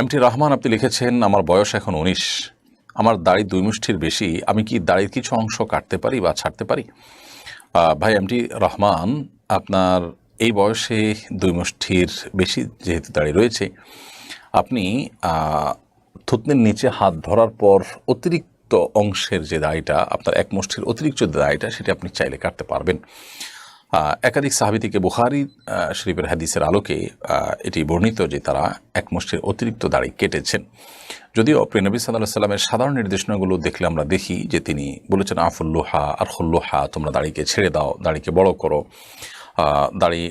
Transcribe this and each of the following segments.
M T Rahman, আপনি লিখেছেন, আমার বয়স এখন উনিশ। আমার দাড়ি দুই মুষ্টির বেশি। আমি কি দাড়ির কিছু অংশ কাটতে পারি বা ছাড়তে পারি? ভাই, এম টি রহমান, আপনার এই বয়সে দুই মুষ্টির বেশি যেহেতু দাড়ি রয়েছে, আপনি থুতনির নিচে হাত ধরার পর অতিরিক্ত অংশের যে দাড়িটা, আপনার এক মুষ্টির অতিরিক্ত দাড়িটা, সেটা আপনি চাইলে কাটতে পারবেন। একাধিক সাহাবি থেকে বুখারি শরীফের হাদিসের আলোকে এটি বর্ণিত যে তারা এক মুষ্টির অতিরিক্ত দাড়ি কেটেছেন। যদিও প্রিনবী সাল্লাহ সাল্লামের সাধারণ নির্দেশনাগুলো দেখলে আমরা দেখি যে তিনি বলেছেন আফুল্লোহা আর হল্লোহা তোমরা দাড়িকে ছেড়ে দাও, দাড়িকে বড় করো। দাড়ি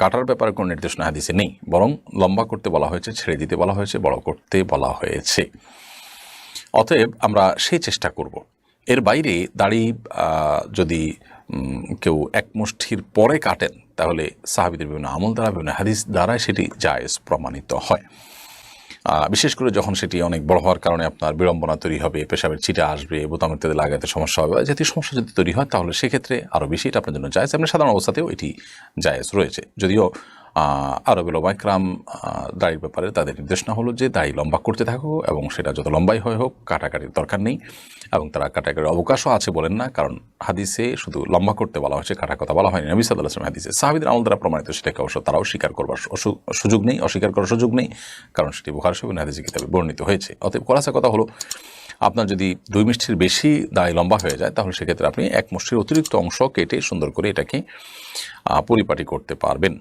কাটার ব্যাপারে কোনো নির্দেশনা হাদিসে নেই, বরং লম্বা করতে বলা হয়েছে, ছেড়ে দিতে বলা হয়েছে, বড় করতে বলা হয়েছে। অতএব আমরা সেই চেষ্টা করব। এর বাইরে দাড়ি যদি কেউ এক মুষ্ঠির পরে কাটেন, তাহলে সাহাবিদের বিভিন্ন আমল দ্বারা, বিভিন্ন হাদিস দ্বারাই সেটি জায়েজ প্রমাণিত হয়। বিশেষ করে যখন সেটি অনেক বড় হওয়ার কারণে আপনার বিড়ম্বনা তৈরি হবে, পেশাবের ছিটা আসবে বোতাম ইত্যাদি লাগাতে সমস্যা হবে জাতীয় সমস্যা যদি তৈরি হয়, তাহলে সেক্ষেত্রে আরও বেশি এটা আপনার জন্য জায়েজ। আপনি সাধারণ অবস্থাতেও এটি জায়েজ রয়েছে। যদিও আরবের ওবাইকরাম দাড়ির ব্যাপারে তাদের নির্দেশনা হলো যে দাড়ি লম্বা করতে থাকো এবং সেটা যত লম্বাই হয় হোক, কাটাকাটির দরকার নেই। এবং তারা কাটাকাটির অবকাশও আছে বলেন না, কারণ হাদিসে শুধু লম্বা করতে বলা হয়েছে, কাটা কথা বলা হয়নি। নবী সাল্লাহ আসলাম হাদিসে সাহাবিদের আমল দ্বারা প্রমাণিত, সেটাকে অবশ্য তারাও স্বীকার করবার সুযোগ নেই, অস্বীকার করার সুযোগ নেই, কারণ সেটি বুখার সবিন হাদিসে কিতাবে বর্ণিত হয়েছে। অতএব খোলাসা কথা হলো, আপনার যদি দুই মিষ্টির বেশি দাড়ি লম্বা হয়ে যায়, তাহলে সেক্ষেত্রে আপনি এক মুষ্টির অতিরিক্ত অংশ কেটে সুন্দর করে এটাকে পরিপাটি করতে পারবেন।